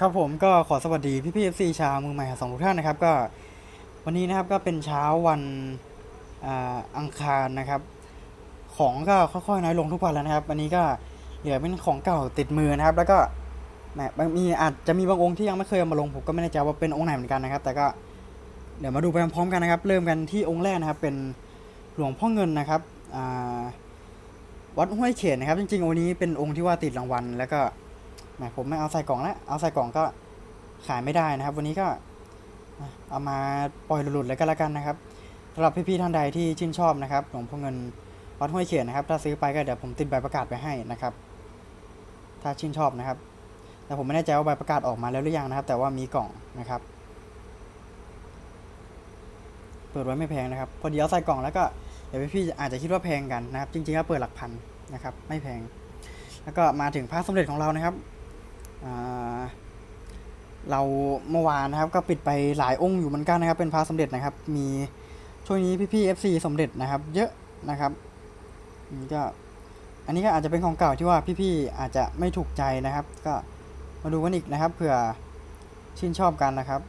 ครับผมก็ขอสวัสดีพี่พี่เอฟซีชาวมือใหม่สองทุกท่านนะครับ ก็วันนี้นะครับก็เป็นเช้าวันอ,อังคารนะครับ ของก็ค่อยๆน้อยลงทุกวันแล้วนะครับวันนี้ก็เหลือเป็นของเก่าติดมือนะครับ แล้วก็แหมบางมีอาจจะมีบางองค์ที่ยังไม่เคยเอามาลงผมก็ไม่แน่ใจว่าเป็นองค์ไหนเหมือนกันนะครับ แต่ก็เดี๋ยวมาดูไปพร้อมๆกันนะครับ เริ่มกันที่องค์แรกนะครับ เป็นหลวงพ่อเงินนะครับวัดห้วยเขตนะครับ จริงๆองค์นี้เป็นองค์ที่ว่าติดรางวัลแล้วก็ มผมไม่เอาใส่กล่องแล้วเอาใส่กล่องก็ขายไม่ได้นะครับ วันนี้ก็เอามาปล่อยหลุดๆเลยก็แล้วกันนะครับสำหรับพี่ๆท่านใดที่ชื่นชอบนะครับหลวงพ่อเงินวัดห้วยเขียนนะครับ ถ้าซื้อไปก็เดี๋ยวผมติดใบประกาศไปให้นะครับ ถ้าชื่นชอบนะครับ แต่ผมไม่แน่ใจว่าใบประกาศออกมาแล้วหรือยังนะครับ แต่ว่ามีกล่องนะครับ เปิดไว้ไม่แพงนะครับ พอดีเอาใส่กล่องแล้วก็เดี๋ยวพี่ๆอาจจะคิดว่าแพงกันนะครับ จริงๆก็เปิดหลักพันนะครับ ไม่แพง แล้วก็มาถึงพระสมเด็จของเรานะครับ เราเมื่อวานนะครับก็ปิดไปหลายองค์อยู่เหมือนกันนะครับ เป็นพระสมเด็จนะครับ มีช่วงนี้พี่ๆ FC สมเด็จนะครับ เยอะนะครับนี่ก็อันนี้ก็อาจจะเป็นของเก่าที่ว่าพี่ๆอาจจะไม่ถูกใจนะครับ ก็มาดูกันอีกนะครับเผื่อชื่นชอบกันนะครับ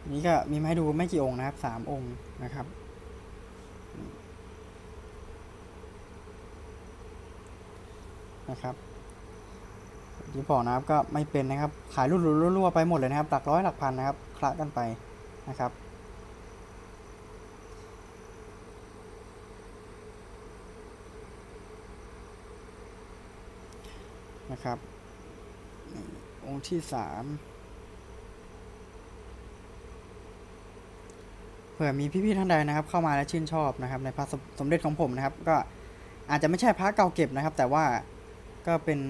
อันนี้ก็มีมาให้ดูไม่กี่องค์นะครับสามองค์นะครับ นะครับที่บอกนะครับก็ไม่เป็นนะครับขายรุ่นรั่วไปหมดเลยนะครับ หลักร้อยหลักพันนะครับคละกันไปนะครับนะครับองค์ที่สามเผื่อมีพี่ๆท่านใดนะครับ เข้ามาและชื่นชอบนะครับ ในพระสมเด็จของผมนะครับ ก็อาจจะไม่ใช่พระเก่าเก็บนะครับ แต่ว่า ก็เป็น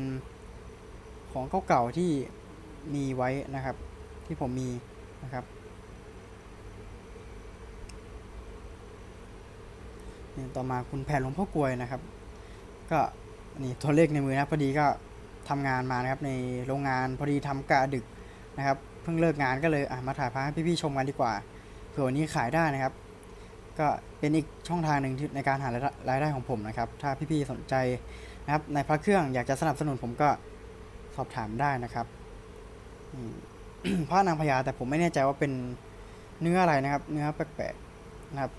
ของเก่าๆที่มีไว้นะครับ ที่ผมมีนะครับนี่ต่อมาคุณแผ่นหลวงพ่อกลวยนะครับ ก็นี่ตัวเลขในมือนะพอดีก็ทำงานมานะครับในโรงงานพอดีทำกะดึกนะครับ เพิ่งเลิกงานก็เลยมาถ่ายพระให้พี่ๆชมกันดีกว่าเผื่อวันนี้ขายได้นะครับ ก็เป็นอีกช่องทางหนึ่งในการหารายได้ของผมนะครับ ถ้าพี่ๆสนใจ นะครับในพระเครื่องอยากจะสนับสนุนผมก็สอบถามได้นะครับพระนางพญาแต่ผมไม่แน่ใจว่าเป็นเนื้ออะไรนะครับ เนื้อแปลกๆนะครับ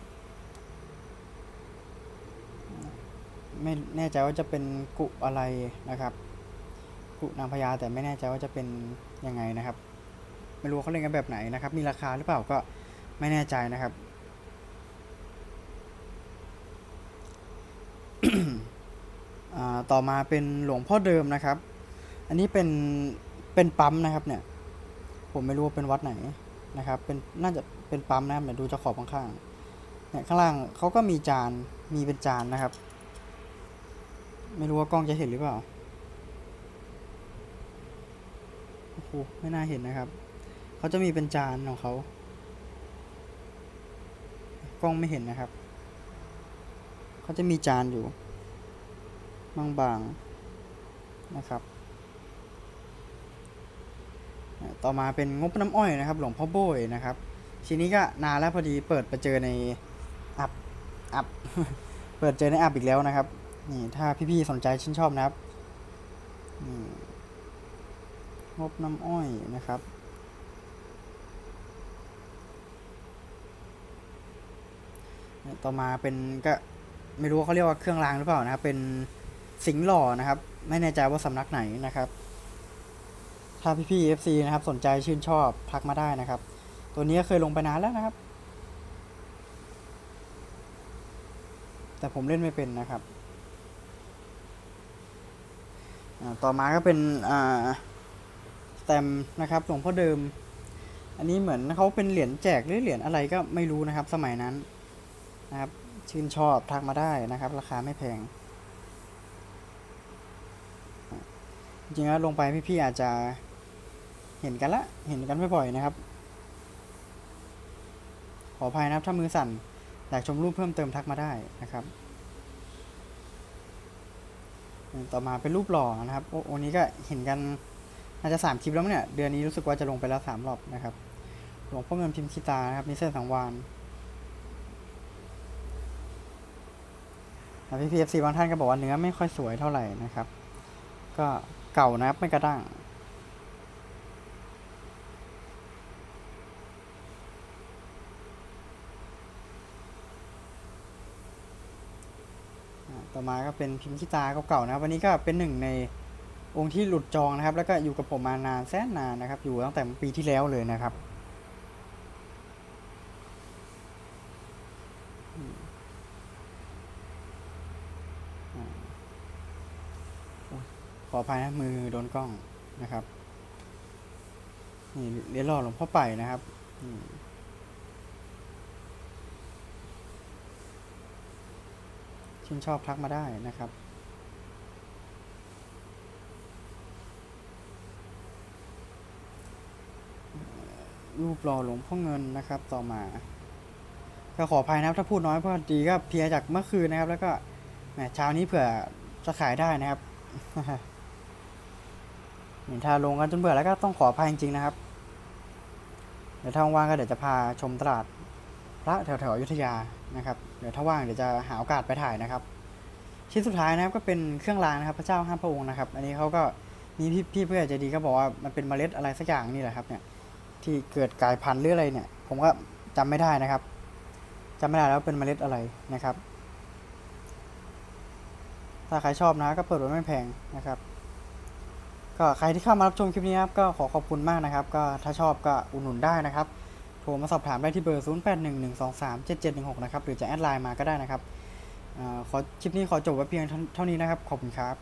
ไม่แน่ใจว่าจะเป็นกุอะไรนะครับกุนางพญาแต่ไม่แน่ใจว่าจะเป็นยังไงนะครับ ไม่รู้เขาเล่นกันแบบไหนนะครับ มีราคาหรือเปล่าก็ไม่แน่ใจนะครับ อ่า ต่อมาเป็นหลวงพ่อเดิมนะครับ อันนี้เป็นเป็นปั๊มนะครับเนี่ย ผมไม่รู้ว่าเป็นวัดไหนนะครับ เป็นน่าจะเป็นปั๊มนะครับเดี๋ยวดูจะขอบข้างๆเนี่ยข้างล่างเขาก็มีจานมีเป็นจานนะครับ ไม่รู้ว่ากล้องจะเห็นหรือเปล่าโอ้โหไม่น่าเห็นนะครับเขาจะมีเป็นจานของเขากล้องไม่เห็นนะครับเขาจะมีจานอยู่ บางๆนะครับ ต่อมาเป็นงบน้ำอ้อยนะครับ หลวงพ่อโบยนะครับทีนี้ก็นานแล้วพอดีเปิดไปเจอในอับอับเปิดเจอในอับอีกแล้วนะครับนี่ถ้าพี่ๆสนใจชื่นชอบนะครับนี่งบน้ำอ้อยนะครับต่อมาเป็นก็ไม่รู้เขาเรียกว่าเครื่องรางหรือเปล่านะครับเป็น สิงห์หล่อนะครับ ไม่แน่ใจว่าสำนักไหนนะครับ ถ้าพี่ๆ FC นะครับ สนใจชื่นชอบทักมาได้นะครับ ตัวนี้เคยลงไปนานแล้วนะครับ แต่ผมเล่นไม่เป็นนะครับต่อมาก็เป็นอ่าสแตมนะครับหลวงพ่อเดิม อันนี้เหมือนเขาเป็นเหรียญแจกหรือเหรียญอะไรก็ไม่รู้นะครับ สมัยนั้นนะครับ ชื่นชอบทักมาได้นะครับ ราคาไม่แพง จริงๆแล้วลงไปพี่ๆอาจจะเห็นกันละ เห็นกันไม่บ่อยนะครับ ขออภัยนะครับถ้ามือสั่นอยากชมรูปเพิ่มเติมทักมาได้นะครับต่อมาเป็นรูปหล่อนะครับโอ้นี้ก็เห็นกันน่าจะสามคลิปแล้วเนี่ย เดือนนี้รู้สึกว่าจะลงไปแล้วสามรอบนะครับหลวงพ่อเงินพิมพ์คีตานะครับนิเซอร์สังวานพี่พีเอฟซีบางท่านก็บอกว่าเนื้อไม่ค่อยสวยเท่าไหร่นะครับ ก็ เก่านะครับ ไม่กระด้างต่อมาก็เป็นพิมพ์ชิตาเก่าๆนะครับวันนี้ก็เป็นหนึ่งในองค์ที่หลุดจองนะครับ แล้วก็อยู่กับผมมานานแสนนานนะครับ อยู่ตั้งแต่ปีที่แล้วเลยนะครับ ออภัยนะมือโดนกล้องนะครับนี่เรียนรอหลวงพ่อไปนะครับชื่นชอบทักมาได้นะครับ รูปรอหลวงพ่อเงินนะครับ ต่อมาก็ขออภัยนะครับถ้าพูดน้อยเพราะดีก็เพียจากเมื่อคืนนะครับ แล้วก็แหมเช้านี้เผื่อจะขายได้นะครับ เห็นทาลงกันจนเบื่อแล้วก็ต้องขออภัยจริงๆนะครับ เดี๋ยวถ้าว่างก็เดี๋ยวจะพาชมตลาดพระแถวๆอยุธยานะครับ เดี๋ยวถ้าว่างเดี๋ยวจะหาโอกาสไปถ่ายนะครับ ชิ้นสุดท้ายนะครับก็เป็นเครื่องรางนะครับ พระเจ้าห้าพระองค์นะครับ อันนี้เขาก็มีพี่พี่เพื่อนใจดีก็บอกว่ามันเป็นเมล็ดอะไรสักอย่างนี่แหละครับเนี่ยที่เกิดกลายพันธุ์หรืออะไรเนี่ย ผมก็จำไม่ได้นะครับจำไม่ได้แล้วาเป็นเมล็ดอะไรนะครับ ถ้าใครชอบนะก็เปิดไว้ไม่แพงนะครับ ก็ใครที่เข้ามารับชมคลิปนี้ครับก็ขอขอบคุณมากนะครับ ก็ถ้าชอบก็อุดหนุนได้นะครับโทรมาสอบถามได้ที่เบอร์ 0811237716 นะครับ หรือจะแอดไลน์มาก็ได้นะครับอาขอคลิปนี้ขอจบไว้เพียงเท่านี้นะครับ ขอบคุณครับ